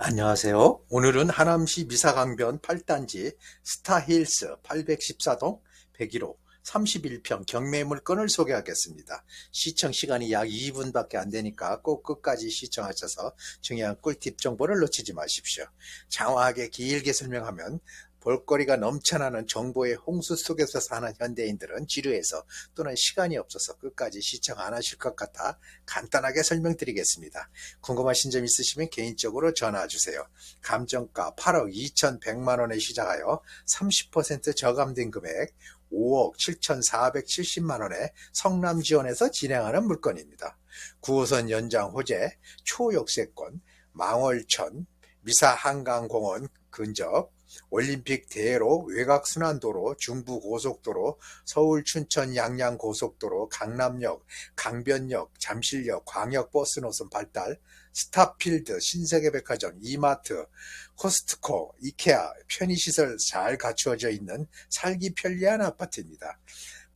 안녕하세요. 오늘은 하남시 미사강변 8단지 스타힐스 814동 101호 31평 경매 물건을 소개하겠습니다. 시청 시간이 약 2분밖에 안 되니까 꼭 끝까지 시청하셔서 중요한 꿀팁 정보를 놓치지 마십시오. 장황하게 길게 설명하면 볼거리가 넘쳐나는 정보의 홍수 속에서 사는 현대인들은 지루해서 또는 시간이 없어서 끝까지 시청 안 하실 것 같아 간단하게 설명드리겠습니다. 궁금하신 점 있으시면 개인적으로 전화 주세요. 감정가 8억 2,100만 원에 시작하여 30% 저감된 금액 5억 7,470만 원에 성남 지원에서 진행하는 물건입니다. 9호선 연장 호재, 초역세권, 망월천, 미사 한강공원 근접, 올림픽 대로 외곽순환도로, 중부고속도로, 서울 춘천 양양 고속도로, 강남역, 강변역, 잠실역, 광역버스 노선 발달, 스타필드, 신세계백화점, 이마트, 코스트코, 이케아, 편의시설 잘 갖추어져 있는 살기 편리한 아파트입니다.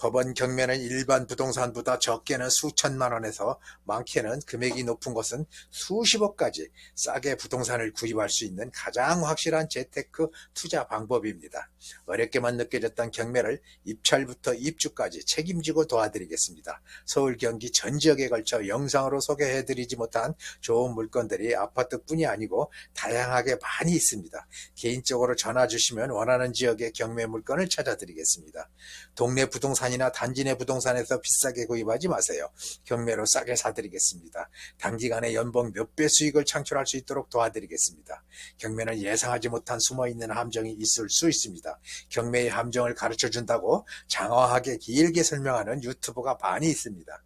법원 경매는 일반 부동산보다 적게는 수천만 원에서 많게는 금액이 높은 것은 수십억까지 싸게 부동산을 구입할 수 있는 가장 확실한 재테크 투자 방법입니다. 어렵게만 느껴졌던 경매를 입찰부터 입주까지 책임지고 도와드리겠습니다. 서울 경기 전 지역에 걸쳐 영상으로 소개해드리지 못한 좋은 물건들이 아파트뿐이 아니고 다양하게 많이 있습니다. 개인적으로 전화 주시면 원하는 지역의 경매 물건을 찾아드리겠습니다. 동네 부동산 이나 단지 내 부동산에서 비싸게 구입하지 마세요. 경매로 싸게 사드리겠습니다. 단기간에 연봉 몇 배 수익을 창출할 수 있도록 도와드리겠습니다. 경매는 예상하지 못한 숨어있는 함정이 있을 수 있습니다. 경매의 함정을 가르쳐 준다고 장황하게 길게 설명하는 유튜버가 많이 있습니다.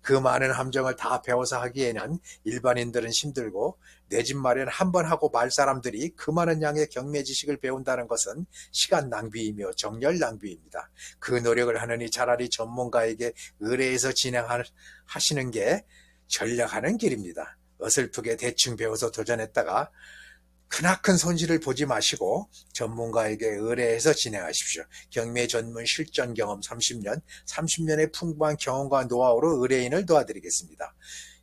그 많은 함정을 다 배워서 하기에는 일반인들은 힘들고 내 집 마련 한 번 하고 말 사람들이 그 많은 양의 경매 지식을 배운다는 것은 시간 낭비이며 정열 낭비입니다. 그 노력을 하느니 차라리 전문가에게 의뢰해서 진행하시는 게 전략하는 길입니다. 어설프게 대충 배워서 도전했다가 크나큰 손실을 보지 마시고 전문가에게 의뢰해서 진행하십시오. 경매 전문 실전 경험 30년, 30년의 풍부한 경험과 노하우로 의뢰인을 도와드리겠습니다.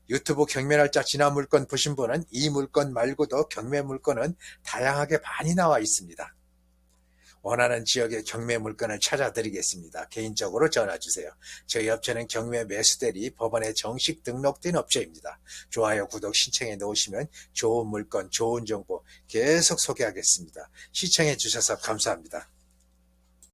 유튜브 경매 날짜 지난 물건 보신 분은 이 물건 말고도 경매 물건은 다양하게 많이 나와 있습니다. 원하는 지역의 경매 물건을 찾아드리겠습니다. 개인적으로 전화 주세요. 저희 업체는 경매 매수대리 법원에 정식 등록된 업체입니다. 좋아요, 구독 신청해 놓으시면 좋은 물건, 좋은 정보 계속 소개하겠습니다. 시청해 주셔서 감사합니다.